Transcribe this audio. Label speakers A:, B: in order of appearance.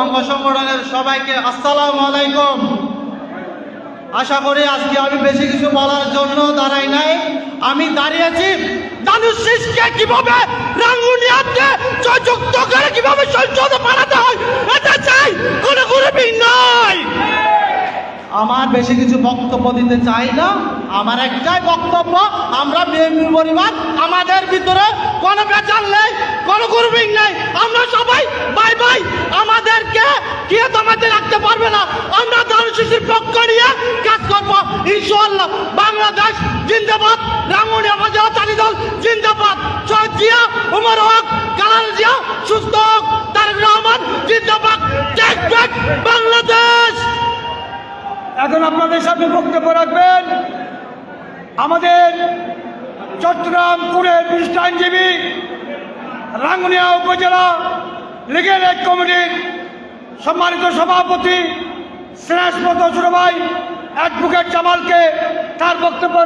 A: অঙ্গ সংগঠনের সবাইকে আসসালামু আলাইকুম। আশা করি আজকে আমি বেশি কিছু বলার জন্য দাঁড়াই নাই। আমি দাঁড়িয়েছি। করে হয় চাই কোনো নয় আমার বেশি কিছু বক্তব্য দিতে চাই না। আমার একটাই বক্তব্য, আমরা বিএনপি পরিবার, আমাদের ভিতরে কোনো বেচার নেই, কোনো গ্রুপিং নেই। আমরা সবাই কেউ দমাতে রাখতে পারবে না। আমরা দারু শিশুর পক্ষ নিয়ে কাজ করব। ইনশাল্লাহ বাংলাদেশ জিন্দাবাদ রাঙ্গুনিয়া বাজার চালি দল জিন্দাবাদ। শহীদ জিয়া, উমর হক, কালাল জিয়া, সুস্থ হোক, তারেক রহমান জিন্দাবাদ। বাংলাদেশ!
B: এখন আপনাদের সামনে বক্তব্য রাখবেন, আমাদের চট্টগ্রাম পুরের বিশিষ্ট আইনজীবী, রাঙ্গুনিয়া উপজেলা লিগেল এক কমিটির সম্মানিত সভাপতি শ্রেষ্ঠ ভাই অ্যাডভোকেট জামালকে তার বক্তব্য